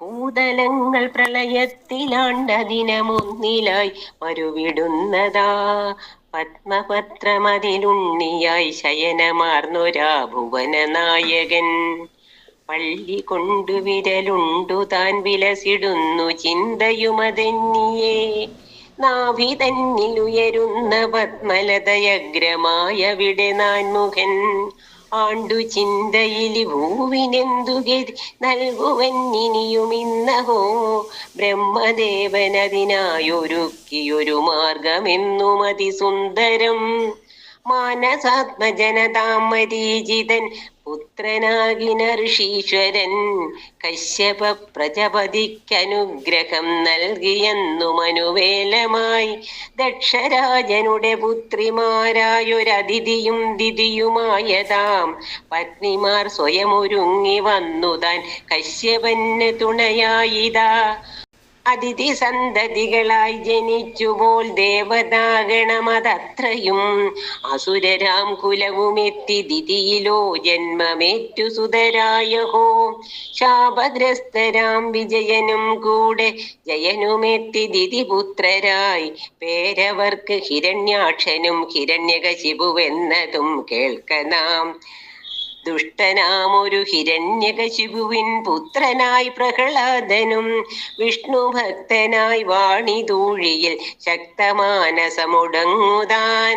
ഭൂതലങ്ങൾ പ്രളയത്തിലാണ്ട ദിനമൊന്നിലായി മരുവിടുന്നതാ. പത്മപത്രമതിലുണ്ണിയായി ശയനമാർന്നൊരാ ഭുവന നായകൻ. പള്ളി കൊണ്ടു വിരലുണ്ടു താൻ വിലസിടുന്നു ചിന്തയുമതെന്നിയേ. നാഭി തന്നിലുയരുന്ന പത്മലതയഗ്രമായ നാൻമുഖൻ ആണ്ടു ചിന്തയിലി ഭൂവിനെന്തു ഗതി നൽകുവന്നിനിയുമിന്നഹോ ബ്രഹ്മദേവനതിനായൊരുക്കിയൊരു മാർഗമെന്നും അതിസുന്ദരം. മാനസാത്മജനതാം മരീചിതൻ പുത്രനാകിന ഋഷീശ്വരൻ കശ്യപ പ്രജപതിക്കനുഗ്രഹം നൽകിയെന്നു മനുവേലമായി. ദക്ഷരാജനുടെ പുത്രിമാരായൊരതിഥിയും ദിതിയുമായതാം പത്നിമാർ സ്വയമൊരുങ്ങി വന്നു താൻ കശ്യപന് തുണയായിതാ. അതിഥി സന്തതികളായി ജനിച്ചുപോൽ ദേവതാഗണമതത്രയും. അസുരരാം കുലവുമെത്തി ദിതിയിലോ ജന്മമേറ്റു സുതരായഹോ. ശാപഗ്രസ്തരാം വിജയനും കൂടെ ജയനുമെത്തി ദിതിപുത്രരായി. പേരവർക്ക് ഹിരണ്യാക്ഷനും ഹിരണ്യകശിപുവെന്നതും കേൾക്കനാം ദുഷ്ടനാമൊരു ഹിരണ്യകശിപുവിൻ പുത്രനായി പ്രഹ്ലാദനും വിഷ്ണു ഭക്തനായി വാണിതൂഴിയിൽ ശക്തമാനസമുടങ്ങുതാൻ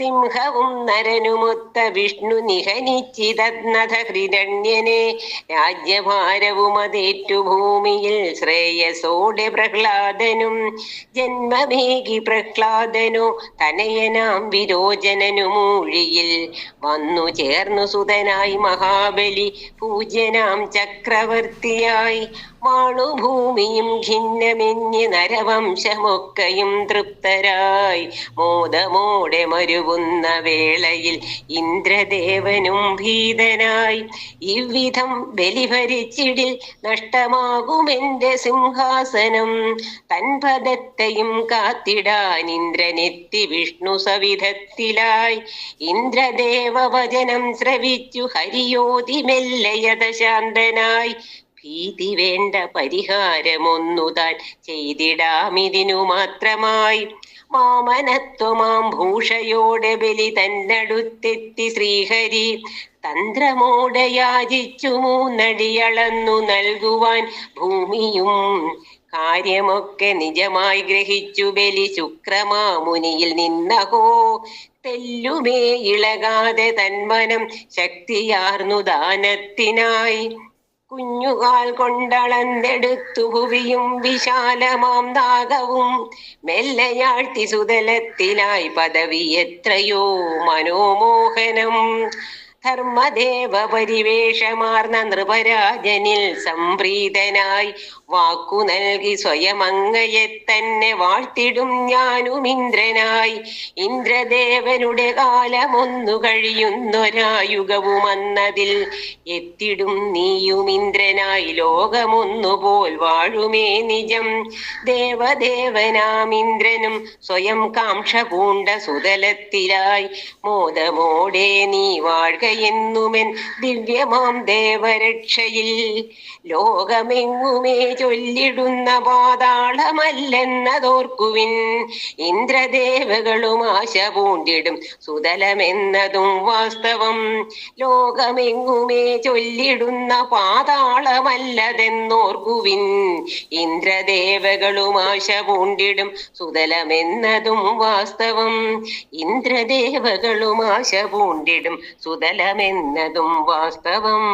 സിംഹവും നരനുമൊത്ത വിഷ്ണു നിഹനിച്ചിതന്നഥ ഹിരണ്യനെ രാജ്യഭാരവും അതേറ്റു ഭൂമിയിൽ ശ്രേയസോടെ പ്രഹ്ലാദനും ജന്മമേകി പ്രഹ്ലാദനോ തനയനാം വിരോചനനുമൂഴിയിൽ വന്നു ചേർന്നു സുതനായി മഹാബലി പൂജ്യനാം ചക്രവർത്തിയായി വാണുഭൂമിയും ഖിന്നമെന്യ നരവംശമൊക്കെയും തൃപ്തരായി. മോദമോടെ മരുകുന്ന വേളയിൽ ഇന്ദ്രദേവനും ഭീതനായി. ഇவ்விധം ബലിഭരിച്ചിടിൽ നഷ്ടമാകുമെന്റെ സിംഹാസനം. തൻപദത്തെയും കാത്തിടാൻ ഇന്ദ്രനെത്തി വിഷ്ണു സവിധത്തിലായി. ഇന്ദ്രദേവവചനം ശ്രവിച്ചു ഹരിയോതി മെല്ലയത ശാന്തനായി ഭീതി വേണ്ട പരിഹാരമൊന്നു താൻ ചെയ്തിടാമിതിനു മാത്രമായി വാമനത്വമാം ഭൂഷയോടെ ബലി തന്നടുത്തെത്തി ശ്രീഹരി. തന്ത്രമോടെ യാചിച്ചു മൂന്നടിയളന്നു നൽകുവാൻ ഭൂമിയും. കാര്യമൊക്കെ നിജമായി ഗ്രഹിച്ചു ബലി ശുക്രമാമുനിയിൽ നിന്നഹോ തെല്ലുമേ ഇളകാതെ തന്മനം ശക്തിയാർന്നു ദാനത്തിനായി. കുഞ്ഞുകാൽ കൊണ്ടളന്നെടുത്തു ഭുവിയും വിശാലമാം നാഗവും മെല്ലയാഴ്ത്തി സുതലത്തിലായി പദവി എത്രയോ മനോമോഹനം. ധർമ്മദേവ പരിവേഷമാർന്ന നൃപരാജനിൽ സംപ്രീതനായി വാക്കു നൽകി സ്വയമങ്ങയെ തന്നെ വാഴ്ത്തിടും ഞാനും ഇന്ദ്രനായി. ഇന്ദ്രദേവനുടെ കാലമൊന്നു കഴിയുന്നൊരായുഗവും അന്നതിൽ എത്തിടും നീയും ഇന്ദ്രനായി. ലോകമൊന്നുപോൽ വാഴുമേ നിജം. ദേവദേവനാം ഇന്ദ്രനും സ്വയം കാംക്ഷ പൂണ്ട സുതലത്തിലായി. മോദമോടെ നീ വാഴ്കയെന്നുമെൻ ദിവ്യമാം ദേവരക്ഷയിൽ. ലോകമെങ്ങുമേ ചൊല്ലിടുന്ന പാതാളമല്ലെന്നതോർക്കുവിൻ. ഇന്ദ്രദേവകളും ആശ പൂണ്ടിടും. സുതലമെന്നതും വാസ്തവം. ലോകമെങ്ങുമേ ചൊല്ലിടുന്ന പാതാളമല്ലതെന്നോർക്കുവിൻ. ഇന്ദ്രദേവകളും ആശ പൂണ്ടിടും. സുതലമെന്നതും വാസ്തവം. ഇന്ദ്രദേവകളും ആശ പൂണ്ടിടും. സുതലമെന്നതും വാസ്തവം.